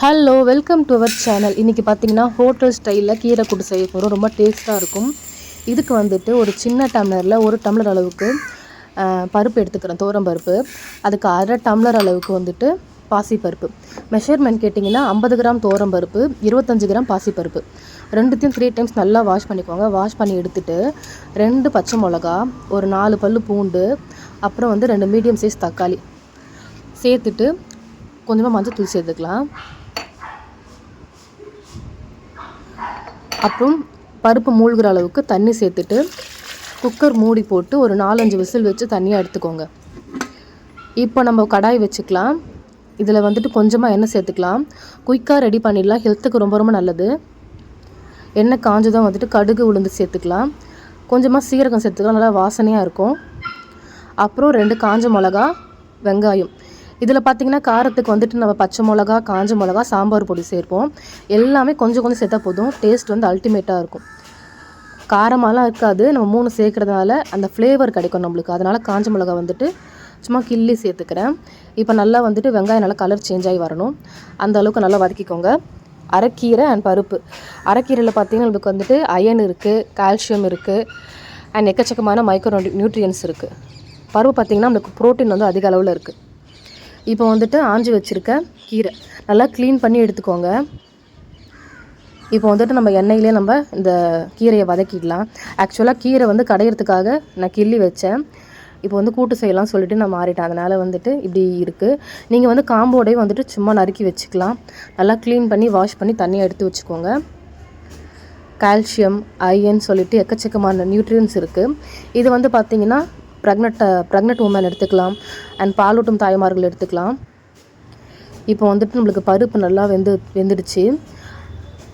Hello welcome to our channel இன்றைக்கி பார்த்தீங்கன்னா hotel ஸ்டைலில் கீரை கூட்டு செய்ய போகிறோம் ரொம்ப டேஸ்ட்டாக இருக்கும். இதுக்கு வந்துட்டு ஒரு சின்ன டம்ளரில் ஒரு டம்ளர் அளவுக்கு பருப்பு எடுத்துக்கிறேன். தோரம் பருப்பு. அதுக்கு அரை டம்ளர் அளவுக்கு வந்துட்டு பாசிப்பருப்பு மெஷர்மெண்ட் கேட்டிங்கன்னா ஐம்பது கிராம் தோரம் பருப்பு இருபத்தஞ்சி கிராம் பாசிப்பருப்பு ரெண்டுத்தையும் த்ரீ டைம்ஸ் நல்லா வாஷ் பண்ணிக்கோங்க. வாஷ் பண்ணி எடுத்துட்டு ரெண்டு பச்சை மிளகா ஒரு நாலு பல் பூண்டு அப்புறம் வந்து ரெண்டு மீடியம் சைஸ் தக்காளி. சேர்த்துட்டு கொஞ்சமாக மஞ்சள் தூள் சேர்த்துக்கலாம். அப்புறம் பருப்பு மூழ்கிற அளவுக்கு தண்ணி சேர்த்துட்டு குக்கர் மூடி போட்டு ஒரு நாலஞ்சு விசில் வச்சு தண்ணியாக எடுத்துக்கோங்க. இப்போ நம்ம கடாய் வச்சுக்கலாம். இதில் வந்துட்டு கொஞ்சமாக எண்ணெய் சேர்த்துக்கலாம். குயிக்காக ரெடி பண்ணிடலாம். ஹெல்த்துக்கு ரொம்ப ரொம்ப நல்லது. எண்ணெய் காஞ்சதும் வந்துட்டு கடுகு உளுந்து சேர்த்துக்கலாம். கொஞ்சமாக சீரகம் சேர்த்துக்கலாம். நல்லா வாசனையாக இருக்கும். அப்புறம் ரெண்டு காஞ்ச மிளகா வெங்காயம். இதில் பார்த்தீங்கன்னா காரத்துக்கு வந்துட்டு நம்ம பச்சை மிளகா காஞ்ச மிளகா சாம்பார் பொடி சேர்ப்போம். எல்லாமே கொஞ்சம் கொஞ்சம் சேர்த்தா போதும். டேஸ்ட் வந்து அல்டிமேட்டாக இருக்கும். காரமாலாம் இருக்காது. நம்ம மூணு சேர்க்குறதுனால அந்த ஃப்ளேவர் கிடைக்கும் நம்மளுக்கு. அதனால் காஞ்ச மிளகா வந்துட்டு சும்மா கிள்ளி சேர்த்துக்கிறேன். இப்போ நல்லா வந்துட்டு வெங்காயம் நல்லா கலர் சேஞ்ச் ஆகி வரணும். அந்த அளவுக்கு நல்லா வதக்கிக்கோங்க. அரைக்கீரை அண்ட் பருப்பு. அரைக்கீரையில் பார்த்தீங்கன்னா நம்மளுக்கு வந்துட்டு அயன் இருக்குது கால்சியம் இருக்குது அண்ட் எக்கச்சக்கமான மைக்ரோ நியூட்ரியன்ஸ் இருக்குது பருப்பு பார்த்திங்கன்னா நம்மளுக்கு ப்ரோட்டீன் வந்து அதிக அளவில் இருக்குது இப்போ வந்துட்டு ஆஞ்சி வச்சுருக்க கீரை. நல்லா க்ளீன் பண்ணி எடுத்துக்கோங்க. இப்போ வந்துட்டு நம்ம எண்ணெயிலே நம்ம இந்த கீரையை வதக்கிடலாம். ஆக்சுவலாக கீரை வந்து கடையிறதுக்காக நான் கிள்ளி வச்சேன். இப்போ வந்து கூட்டு செய்யலாம் சொல்லிட்டு நான் மாறிட்டேன். அதனால் வந்துட்டு இப்படி இருக்குது நீங்கள் வந்து காம்போடையும் வந்துட்டு சும்மா நறுக்கி வச்சுக்கலாம். நல்லா க்ளீன் பண்ணி வாஷ் பண்ணி தண்ணியை எடுத்து வச்சுக்கோங்க. கால்சியம் அயன் சொல்லிட்டு எக்கச்சக்கமான நியூட்ரியன்ஸ் இருக்குது இது வந்து பார்த்திங்கன்னா ப்ரெக்னெட் ப்ரெக்னென்ட் உமன் எடுத்துக்கலாம். அண்ட் பாலூட்டும் தாய்மார்கள் எடுத்துக்கலாம். இப்போ வந்துட்டு நம்மளுக்கு பருப்பு நல்லா வெந்து வெந்துடுச்சு.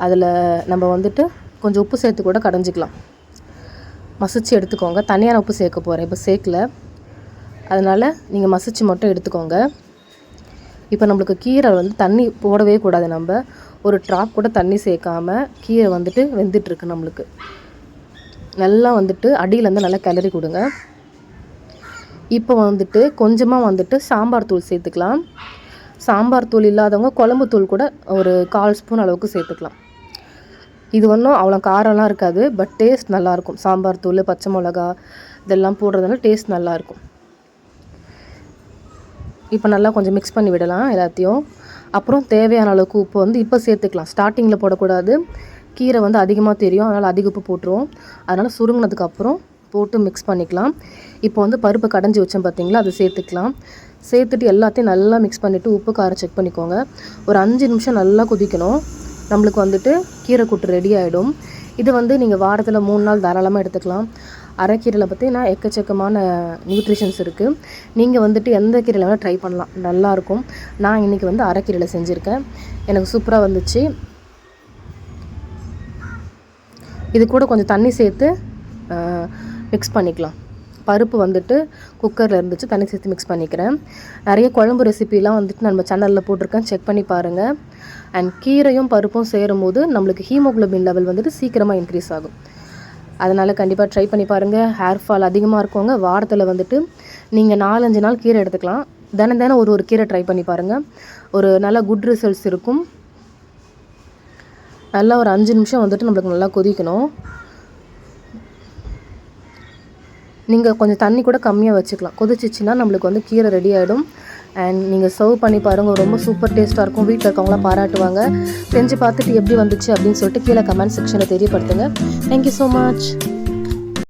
அதில் நம்ம வந்துட்டு கொஞ்சம் உப்பு சேர்த்து கூட கடைஞ்சிக்கலாம். மசிச்சு எடுத்துக்கோங்க. தனியான உப்பு சேர்க்க போகிறேன் இப்போ சேர்க்கல. அதனால் நீங்கள் மசிச்சு மட்டும் எடுத்துக்கோங்க. இப்போ நம்மளுக்கு கீரை வந்து தண்ணி போடவே கூடாது நம்ம. ஒரு ட்ராப் கூட தண்ணி சேர்க்காமல் கீரை வந்துட்டு வெந்துட்டுருக்கு நம்மளுக்கு. நல்லா வந்துட்டு அடியிலேருந்து நல்லா கிளறி கொடுங்க. இப்போ வந்துட்டு கொஞ்சமாக வந்துட்டு சாம்பார் தூள் சேர்த்துக்கலாம். சாம்பார் தூள் இல்லாதவங்க குழம்பு தூள் கூட ஒரு கால் ஸ்பூன் அளவுக்கு சேர்த்துக்கலாம். இது ஒன்றும் அவ்வளோ காரம்லாம் இருக்காது பட் டேஸ்ட் நல்லாயிருக்கும். சாம்பார் தூள் பச்சை மிளகா இதெல்லாம் போடுறதுனால டேஸ்ட் நல்லாயிருக்கும். இப்போ நல்லா கொஞ்சம் மிக்ஸ் பண்ணி விடலாம் எல்லாத்தையும். அப்புறம் தேவையான அளவுக்கு உப்பு வந்து இப்போ சேர்த்துக்கலாம். ஸ்டார்டிங்கில் போடக்கூடாது. கீரை வந்து அதிகமாக தெரியும் அதனால் அதிக உப்பு போட்டுருவோம். அதனால் சுருங்கினதுக்கப்புறம் போட்டு மிக்ஸ் பண்ணிக்கலாம். இப்போ வந்து பருப்பு கடைஞ்சி வச்சேன் பார்த்தீங்களா அது சேர்த்துக்கலாம். சேர்த்துட்டு எல்லாத்தையும் நல்லா மிக்ஸ் பண்ணிவிட்டு உப்பு காரம் செக் பண்ணிக்கோங்க. ஒரு அஞ்சு நிமிஷம் நல்லா கொதிக்கணும். நம்மளுக்கு வந்துட்டு கீரை கூட்டு ரெடி ஆகிடும் இது வந்து நீங்கள் வாரத்தில் மூணு நாள் தாராளமாக எடுத்துக்கலாம். அரைக்கீரையில் பார்த்தீங்கன்னா எக்கச்சக்கமான நியூட்ரிஷன்ஸ் இருக்குது நீங்கள் வந்துட்டு எந்த கீரையில் வேணால் ட்ரை பண்ணலாம். நல்லாயிருக்கும் நான் இன்றைக்கி வந்து அரைக்கீரையில் செஞ்சுருக்கேன். எனக்கு சூப்பராக வந்துச்சு. இது கூட கொஞ்சம் தண்ணி சேர்த்து மிக்ஸ் பண்ணிக்கலாம். பருப்பு வந்துட்டு குக்கரில் இருந்துச்சு தண்ணி சேர்த்து மிக்ஸ் பண்ணிக்கிறேன். நிறைய குழம்பு ரெசிபிலாம் வந்துட்டு நம்ம சேனலில் போட்டிருக்கேன். செக் பண்ணி பாருங்கள் அண்ட் கீரையும் பருப்பும் சேரும்போது நம்மளுக்கு ஹீமோகுளோபின் லெவல் வந்துட்டு சீக்கிரமாக இன்க்ரீஸ் ஆகும். அதனால் கண்டிப்பாக ட்ரை பண்ணி பாருங்கள் ஹேர் ஃபால் அதிகமாக இருக்கவங்க வாரத்தில் வந்துட்டு நீங்கள் நாலஞ்சு நாள் கீரை எடுத்துக்கலாம். தினம் தினம் ஒரு ஒரு கீரை ட்ரை பண்ணி பாருங்கள் ஒரு நல்ல குட் ரிசல்ட்ஸ் இருக்கும். நல்லா ஒரு அஞ்சு நிமிஷம் வந்துட்டு நம்மளுக்கு நல்லா கொதிக்கணும். நீங்கள் கொஞ்சம் தண்ணி கூட கம்மியாக வச்சுக்கலாம். கொதிச்சிச்சின்னா நம்மளுக்கு வந்து கீரை ரெடி ஆகிடும் அண்ட் நீங்கள் சர்வ் பண்ணி பாருங்கள் ரொம்ப சூப்பர் டேஸ்ட்டாக இருக்கும். வீட்டில் இருக்கவங்களாம் பாராட்டுவாங்க. செஞ்சு பார்த்துட்டு எப்படி வந்துச்சு அப்படின்னு சொல்லிட்டு கீழே கமெண்ட் செக்ஷனில் தெரியப்படுத்துங்க. Thank you so much